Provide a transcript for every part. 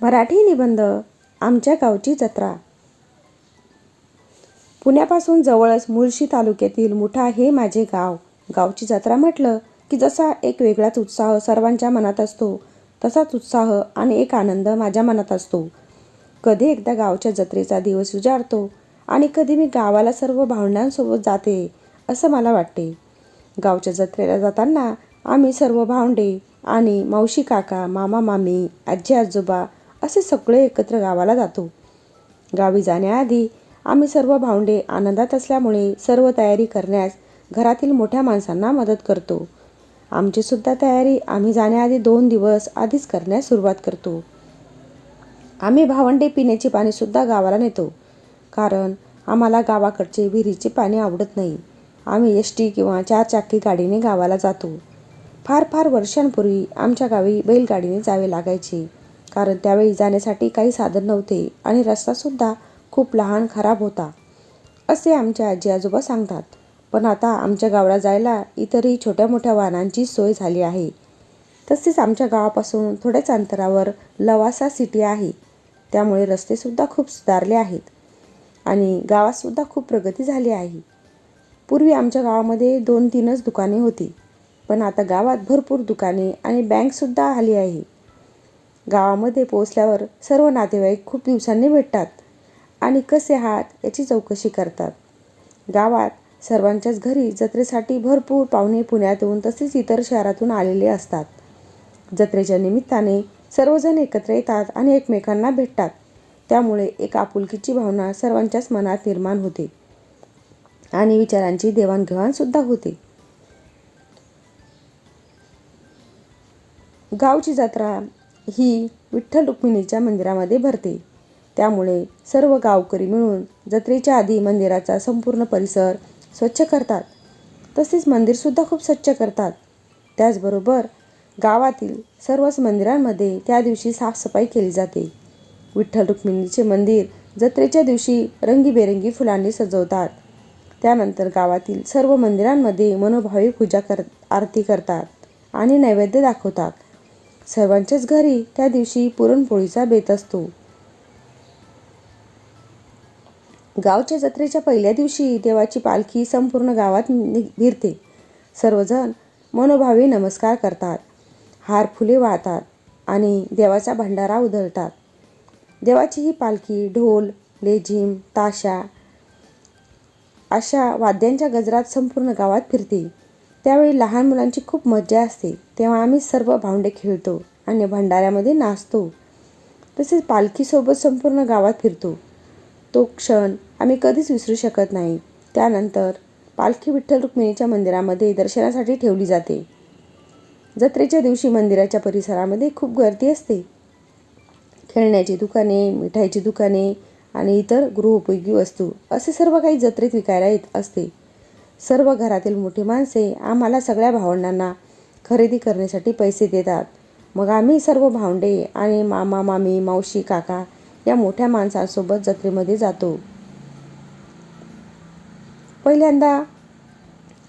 मराठी निबंध आमच्या गावची जत्रा. पुण्यापासून जवळच मुळशी तालुक्यातील मुठा हे माझे गाव. गावची जत्रा म्हटलं की जसा एक वेगळाच उत्साह सर्वांच्या मनात असतो तसाच उत्साह आणि एक आनंद माझ्या मनात असतो. कधी एकदा गावच्या जत्रेचा दिवस उजाडतो आणि कधी मी गावाला सर्व भावंडांसोबत जाते असं मला वाटते. गावच्या जत्रेला जाताना आम्ही सर्व भावंडे आणि मावशी काका मामा मामी आजी आजोबा असे सगळे एकत्र गावाला जातो. गावी जाण्याआधी आम्ही सर्व भावंडे आनंदात असल्यामुळे सर्व तयारी करण्यास घरातील मोठ्या माणसांना मदत करतो. आमचीसुद्धा तयारी आम्ही जाण्याआधी दोन दिवस आधीच करण्यास सुरुवात करतो. आम्ही भावंडे पिण्याची पाणीसुद्धा गावाला नेतो. कारण आम्हाला गावाकडचे विहिरीचे पाणी आवडत नाही. आम्ही एस टी किंवा चारचाकी गाडीने गावाला जातो. फार फार वर्षांपूर्वी आमच्या गावी बैलगाडीने जावे लागायचे. कारण त्यावेळी जाण्यासाठी काही साधन नव्हते आणि रस्तासुद्धा खूप लहान खराब होता असे आमचे आजी आजोबा सांगतात. पण आता आमच्या गावाला जायला इतरही छोट्या मोठ्या वाहनांची सोय झाली आहे. तसेच आमच्या गावापासून थोड्याच अंतरावर लवासा सिटी आहे. त्यामुळे रस्तेसुद्धा खूप सुधारले आहेत आणि गावातसुद्धा खूप प्रगती झाली आहे. पूर्वी आमच्या गावामध्ये दोन तीनच दुकाने होती पण आता गावात भरपूर दुकाने आणि बँकसुद्धा आली आहे. गावामध्ये पोचल्यावर सर्व नातेवाईक खूप दिवसांनी भेटतात आणि कसे आहात याची चौकशी करतात. गावात सर्वांच्याच घरी जत्रेसाठी भरपूर पाहुणे पुण्यातून तसेच इतर शहरातून आलेले असतात. जत्रेच्या निमित्ताने सर्वजण एकत्र येतात आणि एकमेकांना भेटतात. त्यामुळे एक आपुलकीची भावना सर्वांच्याच मनात निर्माण होते आणि विचारांची देवाणघेवाणसुद्धा होते. गावची जत्रा ही विठ्ठल रुक्मिणीच्या मंदिरामध्ये भरते. त्यामुळे सर्व गावकरी मिळून जत्रेच्या आधी मंदिराचा संपूर्ण परिसर स्वच्छ करतात. तसेच मंदिरसुद्धा खूप स्वच्छ करतात. त्याचबरोबर गावातील सर्वच मंदिरांमध्ये त्या दिवशी साफसफाई केली जाते. विठ्ठल रुक्मिणीचे मंदिर जत्रेच्या दिवशी रंगीबेरंगी फुलांनी सजवतात. त्यानंतर गावातील सर्व मंदिरांमध्ये मनोभावी पूजा कर आरती करतात आणि नैवेद्य दाखवतात. सर्वांच्याच घरी त्या दिवशी पुरणपोळीचा बेत असतो. गावच्या जत्रेच्या पहिल्या दिवशी देवाची पालखी संपूर्ण गावात भिरते. सर्वजण मनोभावे नमस्कार करतात. हार फुले वाहतात आणि देवाचा भंडारा उधळतात. देवाची ही पालखी ढोल लेझिम ताशा अशा वाद्यांच्या गजरात संपूर्ण गावात फिरते. त्यावेळी लहान मुलांची खूप मज्जा असते. तेव्हा आम्ही सर्व भावंडे खेळतो आणि भंडाऱ्यामध्ये नाचतो. तसेच पालखीसोबत संपूर्ण गावात फिरतो. तो क्षण आम्ही कधीच विसरू शकत नाही. त्यानंतर पालखी विठ्ठल रुक्मिणीच्या मंदिरामध्ये दर्शनासाठी ठेवली जाते. जत्रेच्या दिवशी मंदिराच्या परिसरामध्ये खूप गर्दी असते. खेळण्याची दुकाने मिठाईची दुकाने आणि इतर गृहोपयोगी वस्तू असे सर्व काही जत्रेत विकायला येत असते. सर्व घरातील मोठी माणसे आम्हाला सगळ्या भावंडांना खरेदी करण्यासाठी पैसे देतात. मग आम्ही सर्व भावंडे आणि मामा मामी मावशी काका या मोठ्या माणसांसोबत जत्रेमध्ये जातो. पहिल्यांदा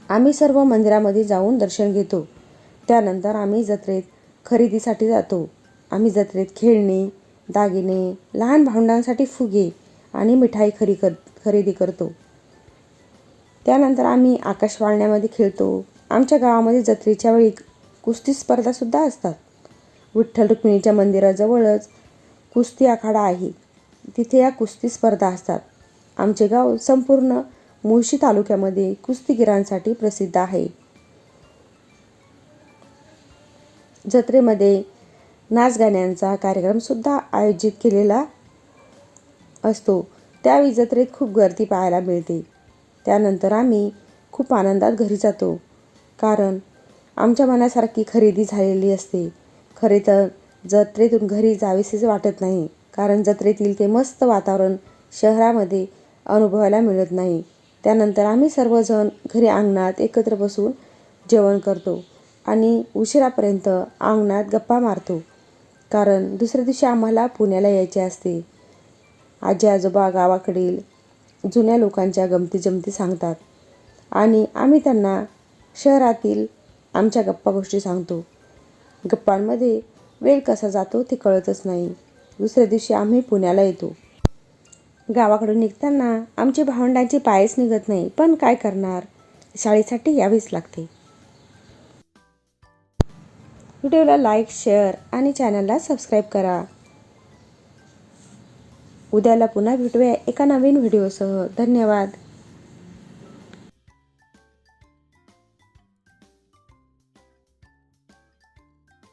आम्ही सर्व मंदिरामध्ये जाऊन दर्शन घेतो. त्यानंतर आम्ही जत्रेत खरेदीसाठी जातो. आम्ही जत्रेत खेळणे दागिने लहान भावंडांसाठी फुगे आणि मिठाई खरी कर खरेदी करतो. त्यानंतर आम्ही आकाश वाळण्यामध्ये खेळतो. आमच्या गावामध्ये जत्रेच्या वेळी कुस्ती स्पर्धासुद्धा असतात. विठ्ठल रुक्मिणीच्या मंदिराजवळच कुस्ती आखाडा आहे. तिथे या कुस्ती स्पर्धा असतात. आमचे गाव संपूर्ण मुळशी तालुक्यामध्ये कुस्तीगिरांसाठी प्रसिद्ध आहे. जत्रेमध्ये नाचगाण्यांचा कार्यक्रमसुद्धा आयोजित केलेला असतो. त्यावेळी जत्रेत खूप गर्दी पाहायला मिळते. त्यानंतर आम्ही खूप आनंदात घरी जातो. कारण आमच्या मनासारखी खरेदी झालेली असते. खरे तर जत्रेतून घरी जावेसेच वाटत नाही. कारण जत्रेतील ते मस्त वातावरण शहरामध्ये अनुभवायला मिळत नाही. त्यानंतर आम्ही सर्वजण घरी अंगणात एकत्र बसून जेवण करतो आणि उशिरापर्यंत अंगणात गप्पा मारतो. कारण दुसऱ्या दिवशी आम्हाला पुण्याला यायचे असते. आजी आजोबा गावाकडील जुन्या लोकांच्या गमती जमती सांगतात. आणि आम्ही त्यांना शहरातील आमच्या गप्पा गोष्टी सांगतो. गप्पांमध्ये वेळ कसा जातो ते कळतच नाही. दुसऱ्या दिवशी आम्ही पुण्याला येतो. गावाकडून निघताना आमचे भावंडांची पायच निघत नाही. पण काय करणार? शाळेसाठी यावीच लागते. व्हिडिओला लाईक शेअर आणि चॅनलला सबस्क्राईब करा. उद्याला पुन्हा भेटूया एका नवीन व्हिडिओसह. धन्यवाद.